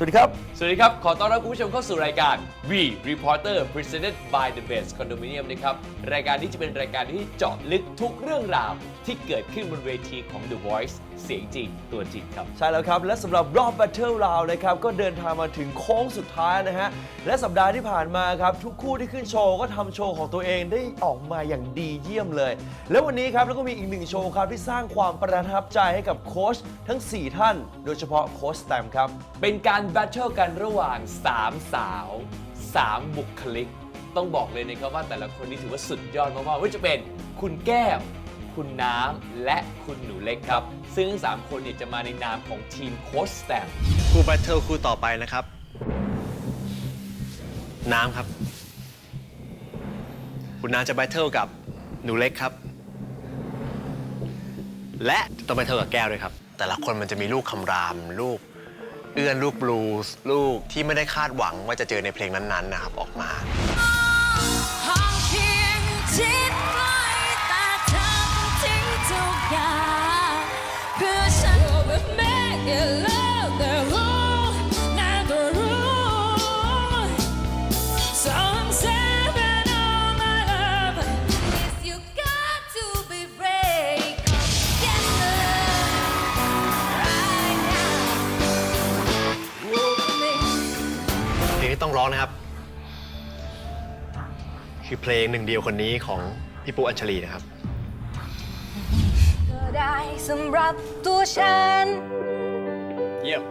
สวัสดีครับ สวัสดีครับ ขอต้อนรับคุณผู้ชมเข้าสู่รายการ V Reporter Presented by The Best Condominium นะครับ รายการนี้จะเป็นรายการที่เจาะลึกทุกเรื่องราว ที่เกิดขึ้นบนเวทีของ The Voice เสียงจริงตัวจริงครับ ใช่แล้วครับ และสำหรับรอบ Battle Round นะครับ ก็เดินทางมาถึงโค้งสุดท้ายนะฮะ และสัปดาห์ที่ผ่านมาครับ ทุกคู่ที่ขึ้นโชว์ก็ทำโชว์ของตัวเองได้ออกมาอย่างดีเยี่ยมเลย แล้ววันนี้ครับแล้วก็มีอีกหนึ่งโชว์ครับที่สร้างความประทับใจให้กับโค้ชทั้ง 4 ท่าน โดยเฉพาะโค้ชแตมครับเป็นการแบทเทิลกันระหว่าง 3 สาว 3 บุคลิก ต้องบอกเลยนะครับว่าแต่ละคนนี้ถือว่าสุดยอดมากๆว่าจะเป็นคุณแก้ว คุณน้ำ และคุณหนูเล็กครับ ซึ่งทั้งสามคนเนี่ยจะมาในนามของทีมโค้ชแตมคู่แบทเทิลคู่ต่อไปนะครับ น้ำครับ คุณน้ำจะแบทเทิลกับหนูเล็กครับ และต้องแบทเทิลกับแก้วด้วยครับ แต่ละคนมันจะมีลูกคำรามลูก อื้อนลูกบลูส์ลูกที่ไม่ได้คาดหวังว่าจะเจอในเพลงนั้นๆนะครับออกมาห่า ที่ต้องร้องนะครับ คือเพลงหนึ่งเดียวคนนี้ของพี่ปูอัญชลีนะครับ ก็ได้สำหรับตัวฉัน เยี่ยม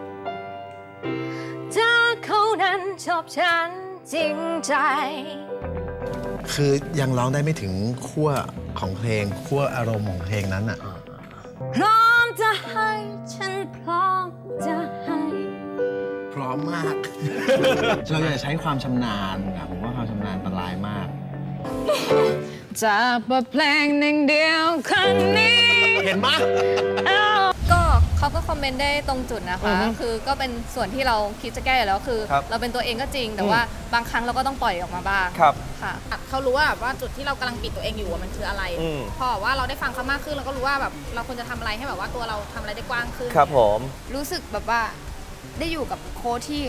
ถ้าเขานั้นชอบฉันจริงใจ คือยังร้องได้ไม่ถึงขั้วของเพลงขั้วอารมณ์ของเพลงนั้นอะ พร้อมจะให้ฉันพร้อมจะให้พร้ อมมาก เราอย่าใช้ความชำนาญอะผมว่าความชำนาญอันตรายมาก จากบทเพลงหนึ่งเดียวคนนี้ เห็นไหมก็เขาก็คอมเมนต์ได้ตรงจุดนะคะ คือก็เป็นส่วนที่เราคิดจะแก้อยู่แล้วคือ ครับ เราเป็นตัวเองก็จริง แต่ว่าบางครั้งเราก็ต้องปล่อยออกมาบ้างครับ ค่ะ เขารู้ว่าแบบว่าจุดที่เรากำลังปิดตัวเองอยู่อะมันคืออะไร อืม พอว่าเราได้ฟังเขามากขึ้นเราก็รู้ว่าแบบเราควรจะทำอะไรให้แบบว่าตัวเราทำอะไรได้กว้างขึ้น ครับผม รู้สึกแบบว่า ได้อยู่กับโค้ชที่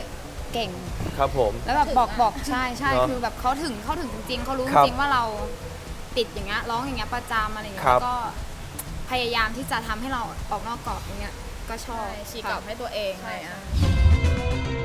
เก่ง ครับผม แล้วแบบถึงบอกอะบอกใช่ใช่เนอะคือแบบเขาถึงเขาถึงจริงๆเขารู้คจรับริงๆว่าเราติดอย่างเงี้ยร้องอย่างเงี้ยประจำอะไรอย่างเงี้ครัยบ แล้วก็พยายามที่จะทำให้เราออกนอกกรอบอย่างเงี้ยก็ชอบใช่ฉีกกรค่ะอบให้ตัวเองอะไรใช่อะใช่